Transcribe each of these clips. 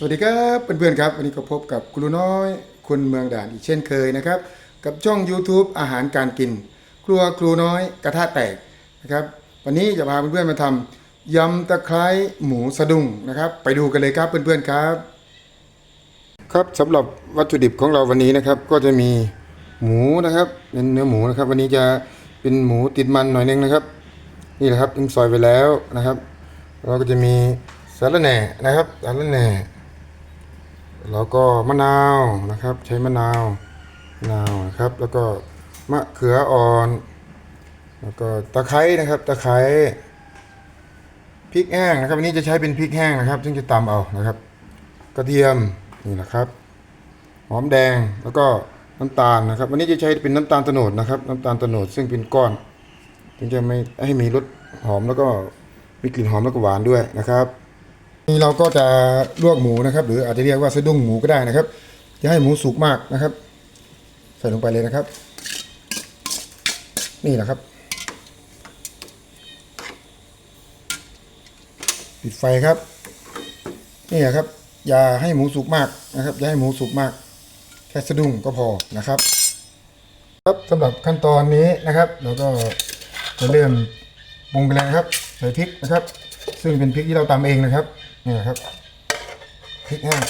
สวัสดีครับเพื่อนๆครับ วันนี้ก็พบกับครูน้อยคนเมืองด่านอีกเช่นเคยนะครับ กับช่อง YouTube อาหารการกิน ครัวครูน้อยกระทะแตกนะครับ วันนี้จะพาเพื่อนๆมาทำยำตะไคร้หมูสะดุ้งนะครับ ไปดูกันเลยครับเพื่อนๆครับ ครับสำหรับวัตถุดิบของเราวันนี้นะครับ ก็จะมีหมูนะครับเป็นเนื้อหมูนะครับ วันนี้จะเป็นหมูติดมันหน่อยนึงนะครับ นี่แหละครับทิ้งซอยไปแล้วนะครับเราก็จะมีสาระแหน่นะครับสาระแหน่ แล้วก็มะนาวนะครับ ใช้มะนาวมะนาวนะครับ แล้วก็มะเขืออ่อน แล้วก็ตะไคร้นะครับตะไคร้พริกแห้งนะครับวันนี้จะใช้เป็นพริกแห้งนะครับ ซึ่งจะตำเอานะครับ กระเทียมนี่นะครับหอมแดงแล้วก็น้ำตาลนะครับวันนี้จะใช้เป็นน้ำตาลโตโนดนะครับ น้ำตาลโตโนดซึ่งเป็นก้อนถึงจะไม่ให้มีรสหอมแล้วก็มีกลิ่นหอมแล้วก็หวานด้วยนะครับ นี่เราก็จะลวกหมูนะครับ หรืออาจจะเรียกว่าสะดุ้งหมูก็ได้นะครับจะให้หมูสุกมากนะครับ ใส่ลงไปเลยนะครับ นี่แหละครับปิดไฟครับ นี่แหละครับ อย่าให้หมูสุกมากนะครับ อย่าให้หมูสุกมาก แค่สะดุ้งก็พอนะครับ ครับสำหรับขั้นตอนนี้นะครับเราก็จะเริ่มปรุงไปเลยครับใส่พริกนะครับ ซึ่งเป็นพริกที่เราตำเองนะครับ นี่นะครับพริกแห้ง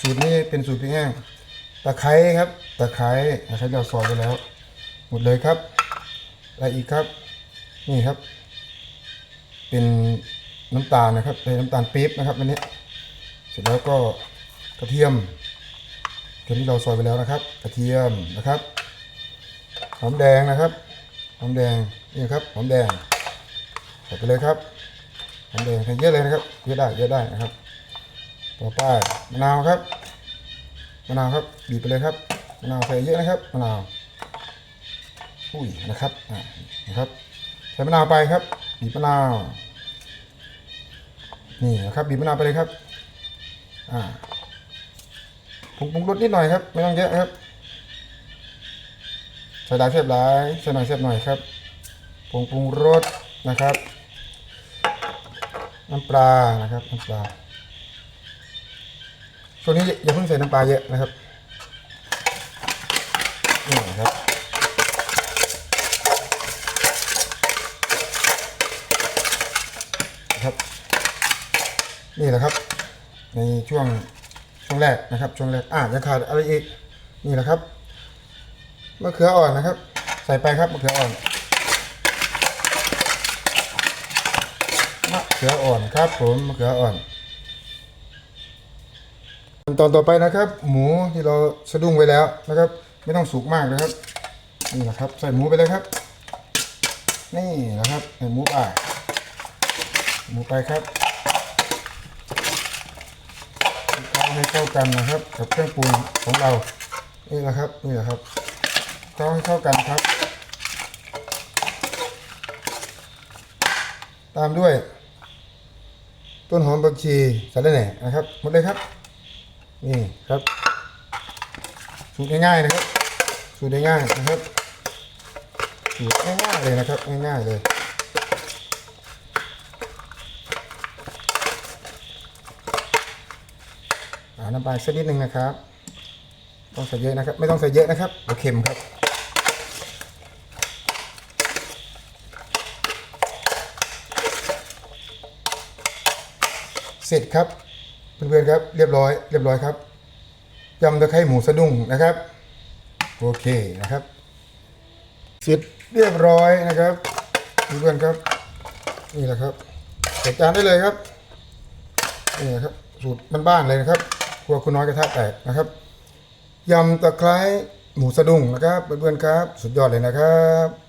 สูตรนี้เป็นสูตรพริกแห้งตะไคร้ครับตะไคร้ตะไคร้เราซอยไปแล้ว หมดเลยครับอะไรอีกครับ นี่ครับ เป็นน้ำตาลนะครับเป็นน้ำตาลปี๊บนะครับอันนี้ เสร็จแล้วก็กระเทียมกระเทียมที่เราซอยไปแล้วนะครับ กระเทียมนะครับหอมแดงนะครับหอมแดงนี่ครับหอมแดงใส่ไปเลยครับ หอมแดงใส่เยอะเลยนะครับเยอะได้เยอะได้นะครับ ต่อไปมะนาวครับมะนาวครับบีบไปเลยครับมะนาวใส่เยอะนะครับมะนาวอุ้ยนะครับอ่านะครับใส่มะนาวไปครับบีบมะนาวนี่นะครับบีบมะนาวไปเลยครับอ่าปรุงปรุงรสนิดหน่อยครับไม่ต้องเยอะครับใส่หลายเสียบหลายใส่หน่อยเสียบหน่อยครับปรุงปรุงรสนะครับ น้ำปลานะครับน้ำปลาช่วงนี้อย่าเพิ่งใส่น้ำปลาเยอะนะครับนี่นะครับนะครับนี่แหละครับ ในช่วงช่วงแรกนะครับ ช่วงแรกอะยังขาดอะไรอีกนี่แหละครับมะเขืออ่อนนะครับ ใส่ไปครับมะเขืออ่อน มะเขืออ่อนครับผมมะเขืออ่อนขั้นตอนต่อไปนะครับ หมูที่เราสะดุ้งไว้แล้วนะครับ ไม่ต้องสุกมากนะครับนี่แหละครับ ใส่หมูไปเลยครับ นี่นะครับใส่หมูไปหมูไปครับเข้าให้เข้ากันนะครับ กับเครื่องปรุงของเรานี่แหละครับนี่แหละครับเข้าให้เข้ากันครับ ตามด้วย ต้นหอมผักชีสาระแหน่นะครับหมดเลยครับ นี่ครับ สูตรง่ายๆนะครับ สูตรง่ายๆนะครับ สูตรง่ายๆเลยนะครับง่ายๆเลยอ่าน้ำปลาสักนิดหนึ่งนะครับ ต้องใส่เยอะนะครับ ไม่ต้องใส่เยอะนะครับเดี๋ยวเค็มครับ ร็จครับเพื่อนๆครับเรียบร้อยเรียบร้อยครับยำตะไคร้หมูสะดุ้งนะครับโอเคนะครับเสร็จเรียบร้อยนะครับเพื่อนๆครับ นี่แหละครับใส่จานได้เลยครับนี่นะครับสูตรบ้านๆเลยนะครับครัวคุณน้อยกระทะแตกนะครับยำตะไคร้หมูสะดุ้งนะครับเพื่อนๆครับ สุดยอดเลยนะครับ